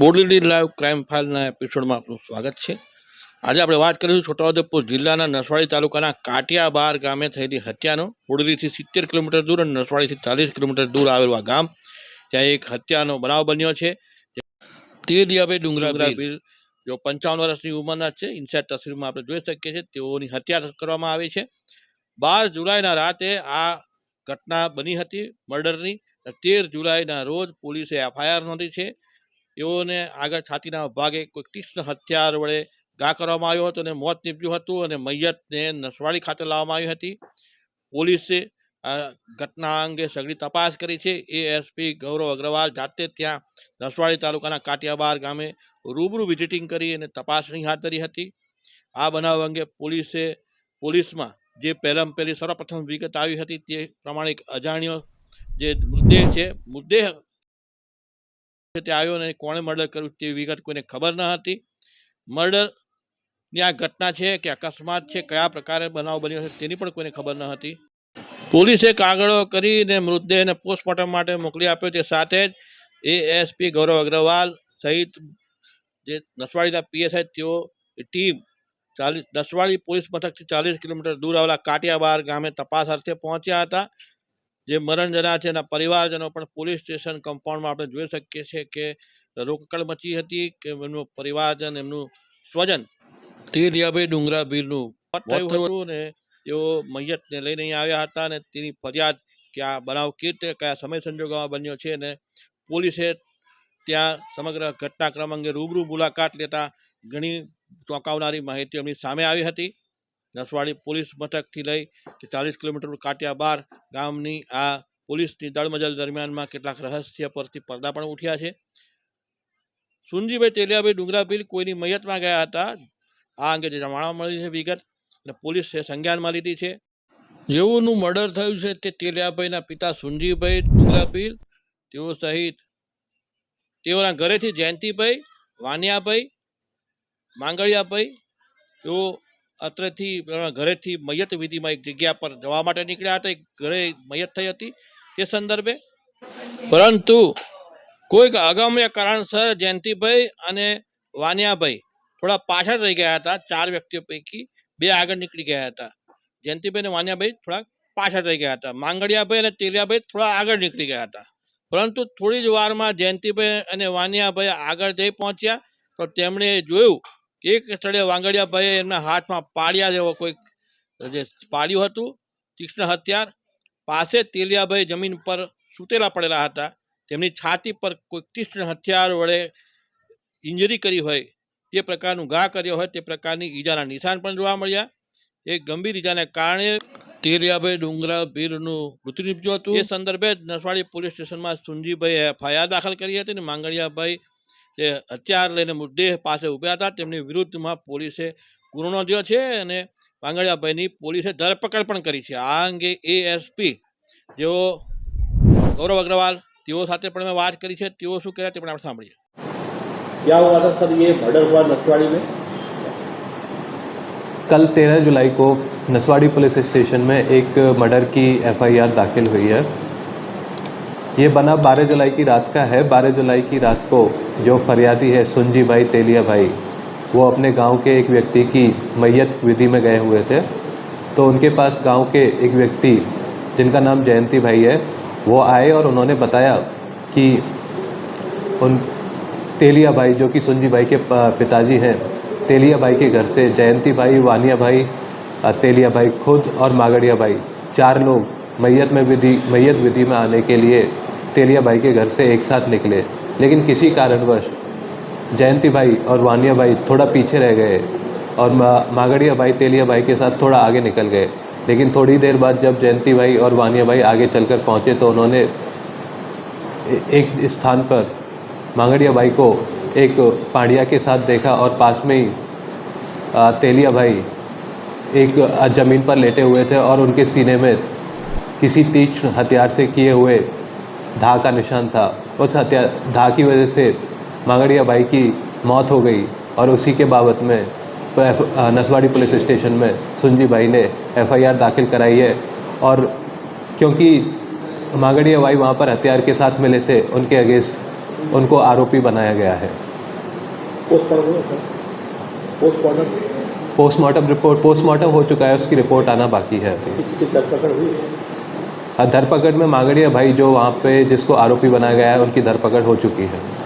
Bodeli live crime ફાઇલના એપિસોડમાં આપનું સ્વાગત છે. આજે આપણે વાત કરીશું છોટાઉદેપુર જિલ્લાના નસવાડી તાલુકાના કાટિયાબાર ગામે થયેલી હત્યાનો. બોડેલીથી સિત્તેર કિલોમીટર દૂર અને નસવાડીથી ચાલીસ કિલોમીટર દૂર આવેલું આ ગામ ત્યાં એક હત્યાનો બનાવ બન્યો છે. તે દિયાભાઈ ડુંગરા જો પંચાવન વર્ષની ઉંમરના છે. ઇન્સાઇડ તસવીરમાં આપણે જોઈ શકીએ છીએ તેઓની હત્યા કરવામાં આવી છે. બાર જુલાઈના રાતે આ ઘટના બની હતી મર્ડરની. તેર જુલાઈના રોજ પોલીસે એફઆઈઆર નોંધી છે. તેઓને આગળ છાતીના ભાગે કોઈ તીક્ષ્ણ હથિયાર વડે ઘા કરવામાં આવ્યો હતો અને મોત નીપજ્યું હતું અને મૈયતને નસવાડી ખાતે લાવવામાં આવી હતી. પોલીસે ઘટના અંગે સઘળી તપાસ કરી છે. એએસપી ગૌરવ અગ્રવાલ જાતે ત્યાં નસવાડી તાલુકાના કાટિયાબાર ગામે રૂબરૂ વિઝિટિંગ કરી અને તપાસણી હાથ ધરી હતી. આ બનાવ અંગે પોલીસે પોલીસમાં જે પહેલાં પહેલી સર્વપ્રથમ વિગત આવી હતી તે પ્રમાણે અજાણ્યો જે મૃતદેહ છે મૃતદેહ તે આવ્યો અને કોણે મર્ડર કર્યું તે વિગત કોઈને ખબર ન હતી. મર્ડરની આ ઘટના છે કે અકસ્માત છે, કયા પ્રકારે બનાવ બન્યો છે તેની પણ કોઈને ખબર ન હતી. પોલીસે કાગળો કરીને મૃતદેહને પોસ્ટમોર્ટમ માટે મોકલી આપ્યો તે સાથે જ એએસપી ગૌરવ અગ્રવાલ સહિત જે નસવાડીના પીએસઆઈ તેઓ ટીમ ચાલીસ નસવાડી પોલીસ મથકથી ચાલીસ કિલોમીટર દૂર આવેલા કાટિયાબાર ગામે તપાસ અર્થે પહોંચ્યા હતા. જે મરણ જનાર છે એના પરિવારજનો પણ પોલીસ સ્ટેશન કમ્પાઉન્ડમાં આપણે જોઈ શકીએ છીએ કે રોકકળ મચી હતી કે એમનું પરિવારજન એમનું સ્વજન તે ડુંગરા ભીરનું થયું ને તેઓ મૈયતને લઈને આવ્યા હતા અને તેની ફરિયાદ કે આ બનાવ કેવી રીતે કયા સમય સંજોગોમાં બન્યો છે અને પોલીસે ત્યાં સમગ્ર ઘટનાક્રમ અંગે રૂબરૂ મુલાકાત લેતા ઘણી ચોંકાવનારી માહિતી એમની સામે આવી હતી. નસવાડી પોલીસ મથકથી લઈ ચાલીસ કિલોમીટર કાટિયા બાર ગામની આ પોલીસની દળમજલ દરમિયાનમાં કેટલાક રહસ્ય પરથી પડદા પણ ઉઠ્યા છે. સુનજીભાઈ તેલિયાભાઈ ડુંગરાપીર કોઈની મૈયતમાં ગયા હતા? આ અંગે જે જાણવા મળી છે વિગત, અને પોલીસે સંજ્ઞાનમાં લીધી છે. જેઓનું મર્ડર થયું છે તે તેલિયાભાઈના પિતા સુનજીભાઈ ડુંગરાપીર તેઓ સહિત તેઓના ઘરેથી જયંતિભાઈ, વાનિયાભાઈ, માંગળિયાભાઈ, તેઓ અત્રેથી ઘરેથી મૈયત વિધિમાં એક જગ્યા પર જવા માટે નીકળ્યા હતા ઘરે મૈયત થઈ હતી તે સંદર્ભે. પરંતુ કોઈક અગમ્ય કારણસર જયંતિભાઈ અને વાનિયાભાઈ થોડા પાછળ રહી ગયા હતા, ચાર વ્યક્તિઓ પૈકી બે આગળ નીકળી ગયા હતા. જયંતિભાઈ અને વાનિયાભાઈ થોડા પાછળ રહી ગયા હતા. માંગડિયાભાઈ અને તેલિયાભાઈ થોડા આગળ નીકળી ગયા હતા. પરંતુ થોડી જ વારમાં જયંતિભાઈ અને વાનિયાભાઈ આગળ જઈ પહોંચ્યા તો તેમણે જોયું એક સ્થળે વાંગડિયાભાઈએ એમના હાથમાં પાળિયા જેવો કોઈક જે પાડ્યું હતું, તીક્ષ્ણ હથિયાર, પાસે તેલિયાભાઈ જમીન પર સૂતેલા પડેલા હતા. તેમની છાતી પર કોઈ તીક્ષ્ણ હથિયાર વડે ઇન્જરી કરી હોય, તે પ્રકારનું ઘા કર્યો હોય, તે પ્રકારની ઈજાના નિશાન પણ જોવા મળ્યા. એ ગંભીર ઈજાને કારણે તેલિયાભાઈ ડુંગરા ભીરનું મૃત્યુ નીપજ્યું હતું. એ સંદર્ભે નસવાડી પોલીસ સ્ટેશનમાં સુંજીભાઈએ એફઆઈઆર દાખલ કરી હતી અને માંગડિયાભાઈ જે હથિયાર લઈને મૃતદેહ પાસે ઊભા હતા તેમની વિરુદ્ધમાં પોલીસે ગુનો નોંધ્યો છે અને માંગડિયાભાઈની પોલીસે ધરપકડ પણ કરી છે આ અંગે એએસપી જેઓ ગૌરવ અગ્રવાલ તેઓ સાથે પણ મેં વાત કરી છે તેઓ શું કર્યા તે પણ આપણે સાંભળીએ क्या हुआ था सर ये मर्डर हुआ नसवाड़ी में कल 13 जुलाई को नसवाड़ी पुलिस स्टेशन में एक मर्डर की एफआईआर दाखिल हुई है ये बना 12 जुलाई की रात का है। 12 जुलाई की रात को जो फरियादी है सुंजी भाई तेलिया भाई वो अपने गाँव के एक व्यक्ति की मैयत विधि में गए हुए थे। तो उनके पास गाँव के एक व्यक्ति, जिनका नाम जयंती भाई है, वो आए और उन्होंने बताया कि उन तेलिया भाई जो कि सुंजी भाई के पिताजी हैं तेलिया भाई के घर से जयंती भाई, वानिया भाई तेलिया भाई खुद और मागड़िया भाई, चार लोग मैयत में विधि, मैयत विधि में आने के लिए तेलिया भाई के घर से एक साथ निकले, लेकिन किसी कारणवश जयंती भाई और वानिया भाई थोड़ा पीछे रह गए और मागड़िया भाई, तेलिया भाई के साथ थोड़ा आगे निकल गए। लेकिन थोड़ी देर बाद जब जयंती भाई और वानिया भाई आगे चलकर पहुँचे तो उन्होंने एक स्थान पर मांगड़िया भाई को एक पांडिया के साथ देखा और पास में ही तेलिया भाई एक ज़मीन पर लेटे हुए थे और उनके सीने में किसी तीक्ष्ण हथियार से किए हुए धा का निशान था। उस हत्या धा की वजह से मांगड़िया भाई की मौत हो गई और उसी के बाबत में नसवाड़ी पुलिस स्टेशन में सुंजी भाई ने एफआईआर दाखिल कराई है। और क्योंकि मांगड़िया भाई वहाँ पर हथियार के साथ मिले थे उनके अगेंस्ट उनको आरोपी बनाया गया है। पोस्टमार्टम रिपोर्ट पोस्टमार्टम हो चुका है उसकी रिपोर्ट आना बाकी है अभी। किसी की धरपकड़ हुई और धरपकड़ में मांगड़िया भाई जो वहाँ पे जिसको आरोपी बनाया गया है उनकी धरपकड़ हो चुकी है